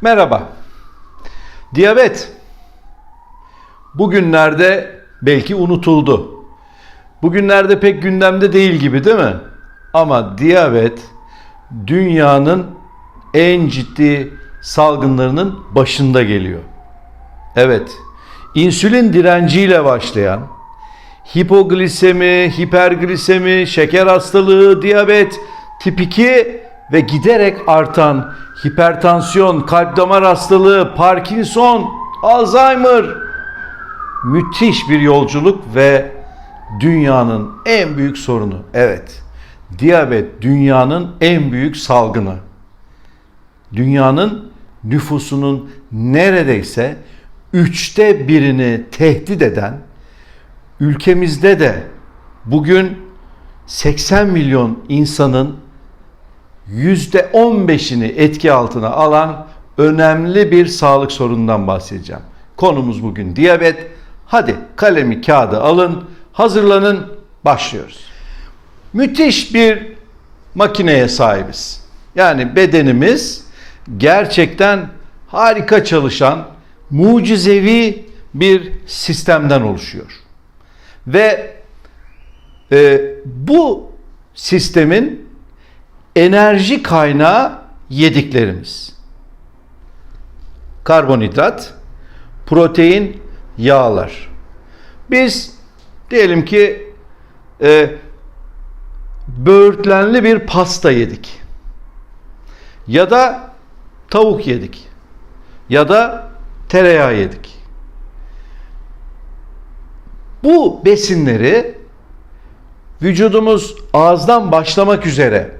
Merhaba. Diyabet bugünlerde belki unutuldu. Bugünlerde pek gündemde değil gibi değil mi? Ama diyabet dünyanın en ciddi salgınlarının başında geliyor. Evet, insülin direnciyle başlayan hipoglisemi, hiperglisemi, şeker hastalığı, diyabet, tip 2 ve giderek artan hipertansiyon, kalp damar hastalığı, Parkinson, Alzheimer müthiş bir yolculuk ve dünyanın en büyük sorunu. Evet. Diyabet dünyanın en büyük salgını. Dünyanın nüfusunun neredeyse üçte birini tehdit eden ülkemizde de bugün 80 milyon insanın %15'ini etki altına alan önemli bir sağlık sorunundan bahsedeceğim. Konumuz bugün diyabet. Hadi kalemi kağıdı alın, hazırlanın, başlıyoruz. Müthiş bir makineye sahibiz. Yani bedenimiz gerçekten harika çalışan, mucizevi bir sistemden oluşuyor. Ve e, bu sistemin enerji kaynağı yediklerimiz. Karbonhidrat, protein, yağlar. Biz diyelim ki e, böğürtlenli bir pasta yedik. Ya da tavuk yedik. Ya da tereyağı yedik. Bu besinleri vücudumuz ağızdan başlamak üzere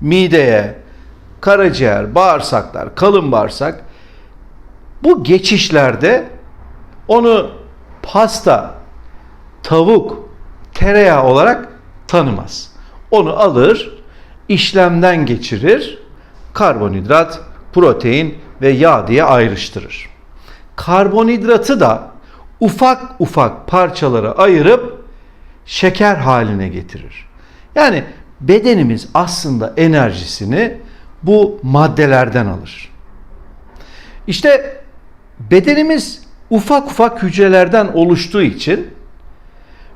mideye, karaciğer, bağırsaklar, kalın bağırsak bu geçişlerde onu pasta, tavuk, tereyağı olarak tanımaz. Onu alır, işlemden geçirir, karbonhidrat, protein ve yağ diye ayrıştırır. Karbonhidratı da ufak ufak parçalara ayırıp şeker haline getirir. Yani bedenimiz aslında enerjisini bu maddelerden alır. İşte bedenimiz ufak ufak hücrelerden oluştuğu için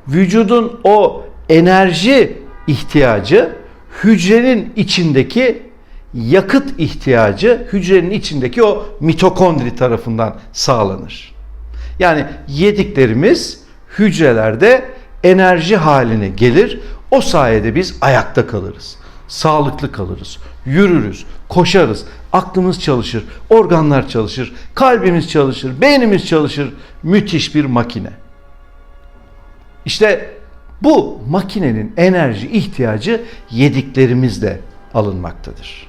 vücudun o enerji ihtiyacı hücrenin içindeki yakıt ihtiyacı hücrenin içindeki o mitokondri tarafından sağlanır. Yani yediklerimiz hücrelerde enerji haline gelir. O sayede biz ayakta kalırız. Sağlıklı kalırız. Yürürüz, koşarız, aklımız çalışır, organlar çalışır, kalbimiz çalışır, beynimiz çalışır. Müthiş bir makine. İşte bu makinenin enerji ihtiyacı yediklerimizle alınmaktadır.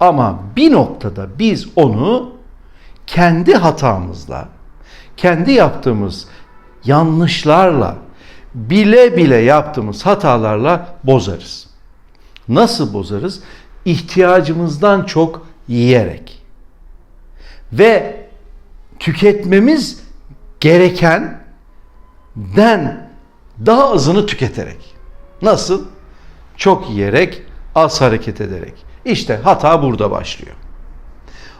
Ama bir noktada biz onu kendi hatamızla, kendi yaptığımız yanlışlarla, bile bile yaptığımız hatalarla bozarız. Nasıl bozarız? İhtiyacımızdan çok yiyerek. Ve tüketmemiz gerekenden daha azını tüketerek. Nasıl? Çok yiyerek, az hareket ederek. İşte hata burada başlıyor.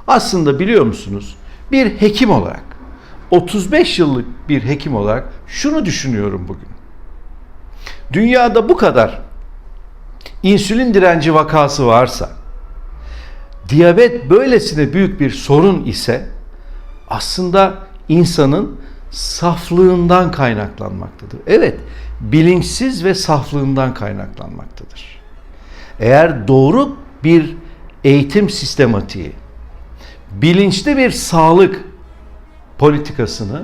Aslında biliyor musunuz? Bir hekim olarak 35 yıllık bir hekim olarak şunu düşünüyorum bugün. Dünyada bu kadar insülin direnci vakası varsa, diyabet böylesine büyük bir sorun ise aslında insanın saflığından kaynaklanmaktadır. Evet, bilinçsiz ve saflığından kaynaklanmaktadır. Eğer doğru bir eğitim sistematiği, bilinçli bir sağlık politikasını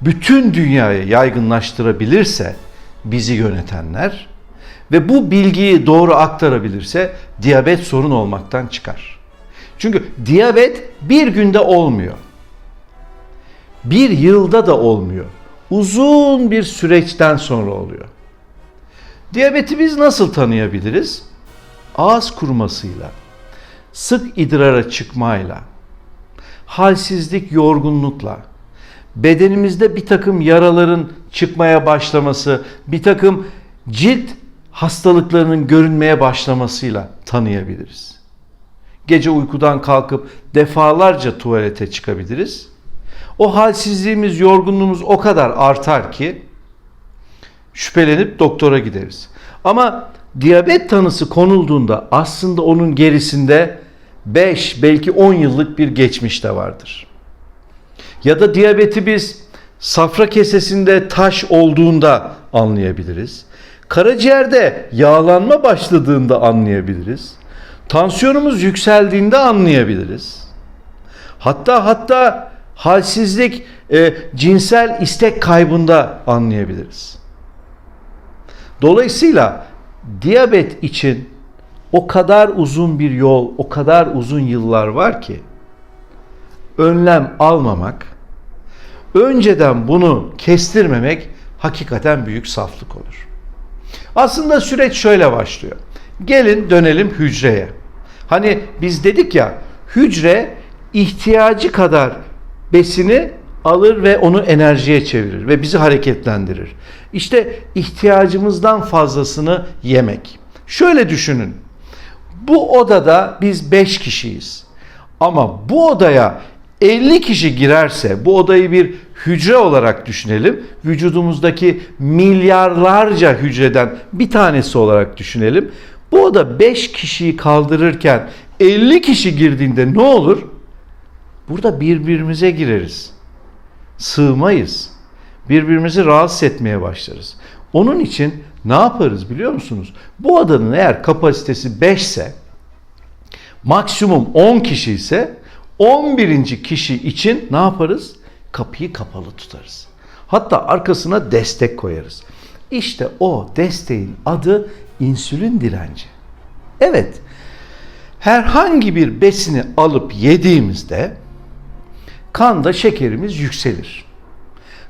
bütün dünyaya yaygınlaştırabilirse bizi yönetenler ve bu bilgiyi doğru aktarabilirse diyabet sorun olmaktan çıkar. Çünkü diyabet bir günde olmuyor. Bir yılda da olmuyor. Uzun bir süreçten sonra oluyor. Diyabeti biz nasıl tanıyabiliriz? Ağız kurumasıyla, sık idrara çıkmayla, halsizlik, yorgunlukla, bedenimizde bir takım yaraların çıkmaya başlaması, bir takım cilt hastalıklarının görünmeye başlamasıyla tanıyabiliriz. Gece uykudan kalkıp defalarca tuvalete çıkabiliriz. O halsizliğimiz, yorgunluğumuz o kadar artar ki şüphelenip doktora gideriz. Ama diyabet tanısı konulduğunda aslında onun gerisinde 5 belki 10 yıllık bir geçmiş de vardır. Ya da diyabeti biz safra kesesinde taş olduğunda anlayabiliriz. Karaciğerde yağlanma başladığında anlayabiliriz. Tansiyonumuz yükseldiğinde anlayabiliriz. Hatta hatta halsizlik, e, cinsel istek kaybında anlayabiliriz. Dolayısıyla diyabet için o kadar uzun bir yol, o kadar uzun yıllar var ki önlem almamak, önceden bunu kestirmemek hakikaten büyük saflık olur. Aslında süreç şöyle başlıyor. Gelin dönelim hücreye. Hani biz dedik ya hücre ihtiyacı kadar besini alır ve onu enerjiye çevirir ve bizi hareketlendirir. İşte ihtiyacımızdan fazlasını yemek. Şöyle düşünün. Bu odada biz 5 kişiyiz. Ama bu odaya 50 kişi girerse bu odayı bir hücre olarak düşünelim. Vücudumuzdaki milyarlarca hücreden bir tanesi olarak düşünelim. Bu oda 5 kişiyi kaldırırken 50 kişi girdiğinde ne olur? Burada birbirimize gireriz. Sığmayız. Birbirimizi rahatsız etmeye başlarız. Onun için ne yaparız biliyor musunuz? Bu odanın eğer kapasitesi 5 ise maksimum 10 kişi ise 11. kişi için ne yaparız? Kapıyı kapalı tutarız. Hatta arkasına destek koyarız. İşte o desteğin adı insülin direnci. Evet, herhangi bir besini alıp yediğimizde kanda şekerimiz yükselir.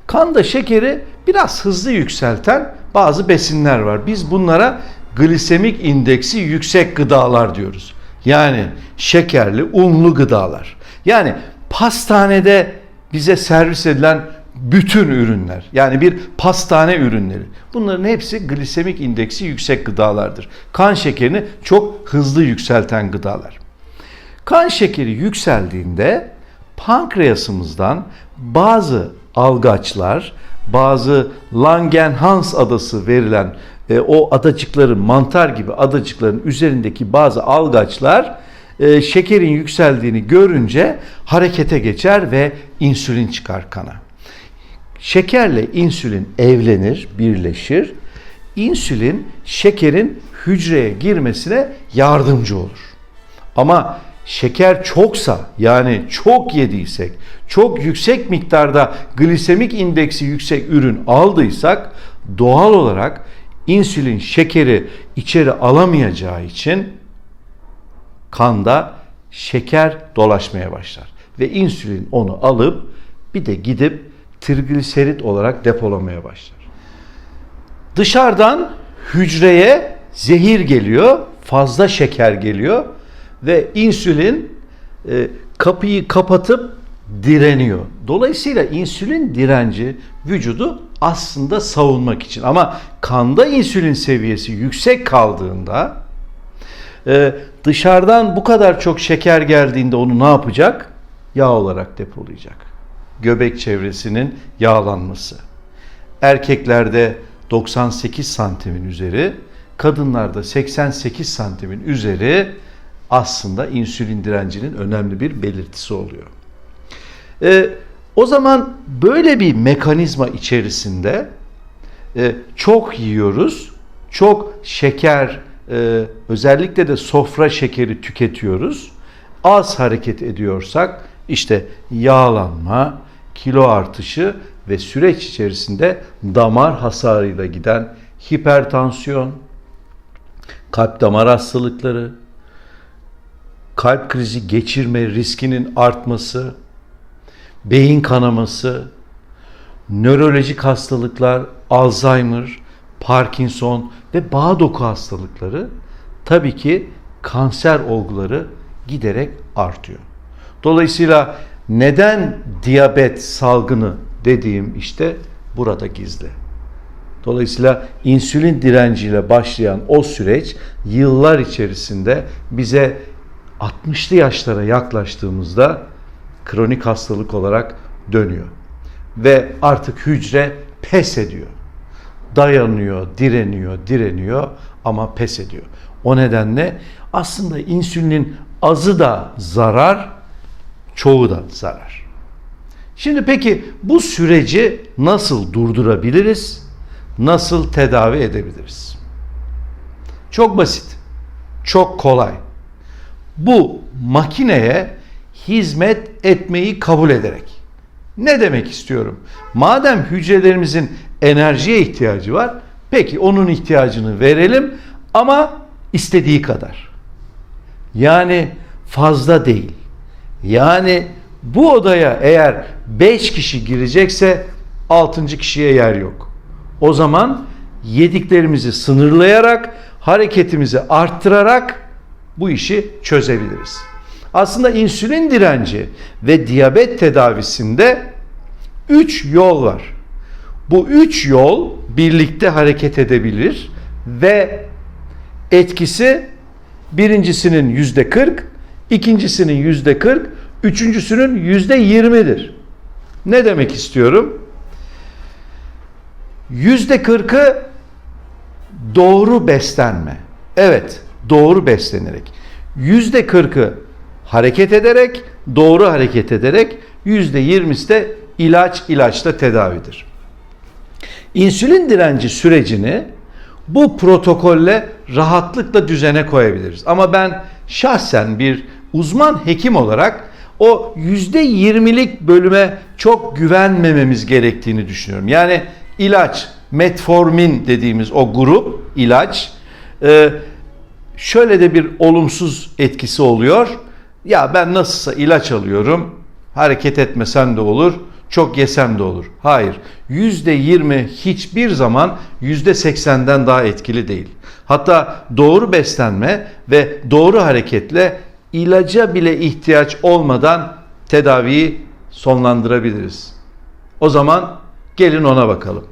Kanda şekeri biraz hızlı yükselten bazı besinler var. Biz bunlara glisemik indeksi yüksek gıdalar diyoruz. Yani şekerli, unlu gıdalar. Yani pastanede bize servis edilen bütün ürünler. Yani bir pastane ürünleri. Bunların hepsi glisemik indeksi yüksek gıdalardır. Kan şekerini çok hızlı yükselten gıdalar. Kan şekeri yükseldiğinde pankreasımızdan bazı algaçlar, bazı Langerhans adası verilen e, o adacıkların mantar gibi adacıkların üzerindeki bazı algaçlar e, şekerin yükseldiğini görünce harekete geçer ve insülin çıkar kana. Şekerle insülin evlenir, birleşir. İnsülin şekerin hücreye girmesine yardımcı olur. Ama şeker çoksa yani çok yediysek, çok yüksek miktarda glisemik indeksi yüksek ürün aldıysak doğal olarak insülin şekeri içeri alamayacağı için kanda şeker dolaşmaya başlar. Ve insülin onu alıp bir de gidip trigliserit olarak depolamaya başlar. Dışarıdan hücreye zehir geliyor, fazla şeker geliyor ve insülin e, kapıyı kapatıp direniyor. Dolayısıyla insülin direnci vücudu aslında savunmak için ama kanda insülin seviyesi yüksek kaldığında e, dışarıdan bu kadar çok şeker geldiğinde onu ne yapacak? Yağ olarak depolayacak. Göbek çevresinin yağlanması. Erkeklerde 98 santimin üzeri, kadınlarda 88 santimin üzeri aslında insülin direncinin önemli bir belirtisi oluyor. E, o zaman böyle bir mekanizma içerisinde e, çok yiyoruz, çok şeker, e, özellikle de sofra şekeri tüketiyoruz. Az hareket ediyorsak işte yağlanma, kilo artışı ve süreç içerisinde damar hasarıyla giden hipertansiyon, kalp damar hastalıkları, kalp krizi geçirme riskinin artması, beyin kanaması, nörolojik hastalıklar, Alzheimer, Parkinson ve bağ doku hastalıkları tabii ki kanser olguları giderek artıyor. Dolayısıyla neden diyabet salgını dediğim işte burada gizli. Dolayısıyla insülin direnciyle başlayan o süreç yıllar içerisinde bize 60'lı yaşlara yaklaştığımızda kronik hastalık olarak dönüyor. Ve artık hücre pes ediyor. Dayanıyor, direniyor, direniyor ama pes ediyor. O nedenle aslında insülinin azı da zarar, çoğu da zarar. Şimdi peki bu süreci nasıl durdurabiliriz? Nasıl tedavi edebiliriz? Çok basit. Çok kolay. Bu makineye hizmet etmeyi kabul ederek. Ne demek istiyorum? Madem hücrelerimizin enerjiye ihtiyacı var, peki onun ihtiyacını verelim ama istediği kadar. Yani fazla değil. Yani bu odaya eğer 5 kişi girecekse 6. kişiye yer yok. O zaman yediklerimizi sınırlayarak, hareketimizi arttırarak bu işi çözebiliriz. Aslında insülin direnci ve diyabet tedavisinde 3 yol var. Bu 3 yol birlikte hareket edebilir ve etkisi birincisinin yüzde 40, ikincisinin yüzde 40, üçüncüsünün yüzde 20'dir. Ne demek istiyorum? Yüzde 40'ı doğru beslenme. Evet, doğru beslenerek. Yüzde 40'ı hareket ederek, doğru hareket ederek, yüzde 20'si de ilaç ilaçla tedavidir. İnsülin direnci sürecini bu protokolle rahatlıkla düzene koyabiliriz. Ama ben şahsen bir uzman hekim olarak o yüzde 20'lik bölüme çok güvenmememiz gerektiğini düşünüyorum. Yani ilaç, metformin dediğimiz o grup ilaç e, şöyle de bir olumsuz etkisi oluyor. Ya ben nasılsa ilaç alıyorum, hareket etmesen de olur, çok yesem de olur. Hayır. Yüzde yirmi hiçbir zaman yüzde seksenden daha etkili değil. Hatta doğru beslenme ve doğru hareketle ilaca bile ihtiyaç olmadan tedaviyi sonlandırabiliriz. O zaman gelin ona bakalım.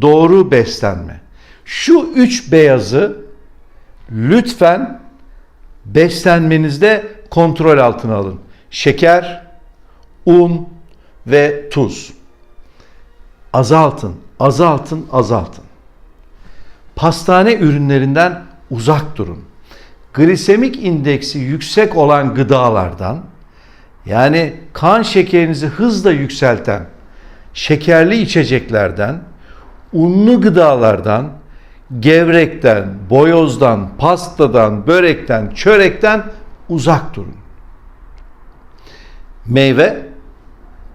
Doğru beslenme. Şu üç beyazı lütfen beslenmenizde kontrol altına alın. Şeker, un, ve tuz. Azaltın, azaltın, azaltın. Pastane ürünlerinden uzak durun. Glisemik indeksi yüksek olan gıdalardan yani kan şekerinizi hızla yükselten şekerli içeceklerden, unlu gıdalardan, gevrekten, boyozdan, pastadan, börekten, çörekten uzak durun. Meyve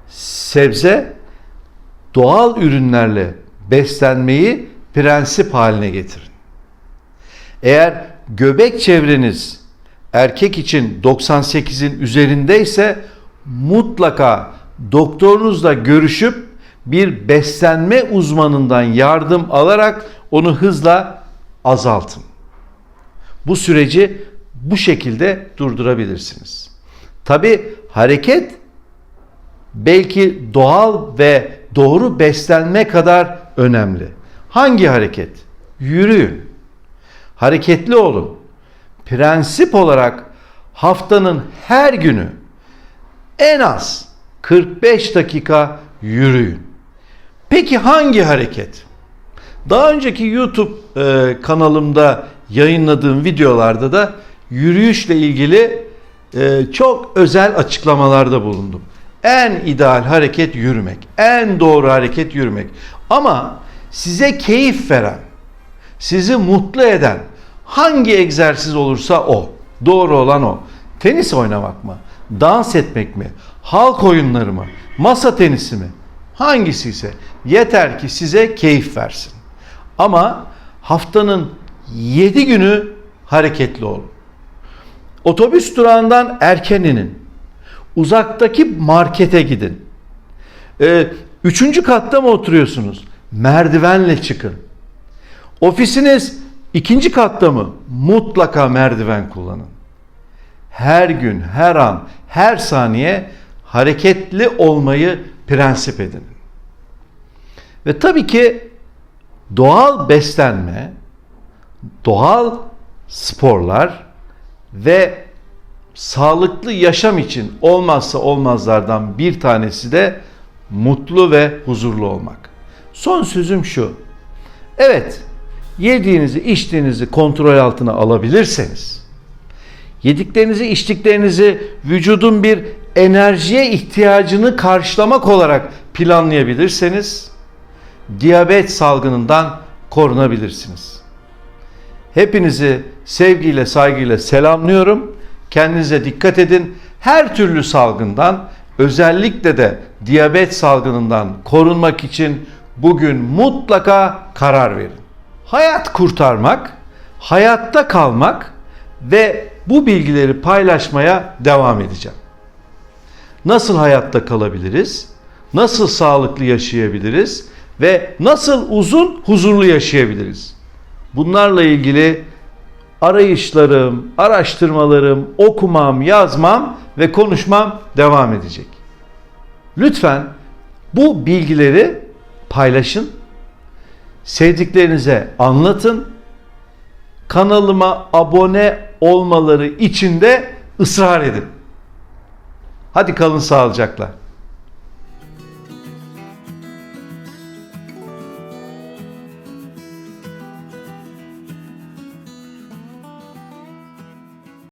sebze doğal ürünlerle beslenmeyi prensip haline getirin. Eğer göbek çevreniz erkek için 98'in üzerindeyse mutlaka doktorunuzla görüşüp bir beslenme uzmanından yardım alarak onu hızla azaltın. Bu süreci bu şekilde durdurabilirsiniz. Tabi hareket belki doğal ve doğru beslenme kadar önemli. Hangi hareket? Yürüyün. Hareketli olun. Prensip olarak haftanın her günü en az 45 dakika yürüyün. Peki hangi hareket? Daha önceki YouTube e, kanalımda yayınladığım videolarda da yürüyüşle ilgili e, çok özel açıklamalarda bulundum. En ideal hareket yürümek. En doğru hareket yürümek. Ama size keyif veren, sizi mutlu eden hangi egzersiz olursa o. Doğru olan o. Tenis oynamak mı? Dans etmek mi? Halk oyunları mı? Masa tenisi mi? Hangisi ise yeter ki size keyif versin. Ama haftanın 7 günü hareketli olun. Otobüs durağından erken inin. Uzaktaki markete gidin. Ee, üçüncü katta mı oturuyorsunuz? Merdivenle çıkın. Ofisiniz ikinci katta mı? Mutlaka merdiven kullanın. Her gün, her an, her saniye hareketli olmayı prensip edin. Ve tabii ki doğal beslenme, doğal sporlar ve sağlıklı yaşam için olmazsa olmazlardan bir tanesi de mutlu ve huzurlu olmak. Son sözüm şu. Evet, yediğinizi, içtiğinizi kontrol altına alabilirseniz, yediklerinizi, içtiklerinizi vücudun bir enerjiye ihtiyacını karşılamak olarak planlayabilirseniz, diyabet salgınından korunabilirsiniz. Hepinizi sevgiyle, saygıyla selamlıyorum. Kendinize dikkat edin. Her türlü salgından, özellikle de diyabet salgınından korunmak için bugün mutlaka karar verin. Hayat kurtarmak, hayatta kalmak ve bu bilgileri paylaşmaya devam edeceğim. Nasıl hayatta kalabiliriz? Nasıl sağlıklı yaşayabiliriz? Ve nasıl uzun huzurlu yaşayabiliriz? Bunlarla ilgili arayışlarım, araştırmalarım, okumam, yazmam ve konuşmam devam edecek. Lütfen bu bilgileri paylaşın. Sevdiklerinize anlatın. Kanalıma abone olmaları için de ısrar edin. Hadi kalın sağlıcakla.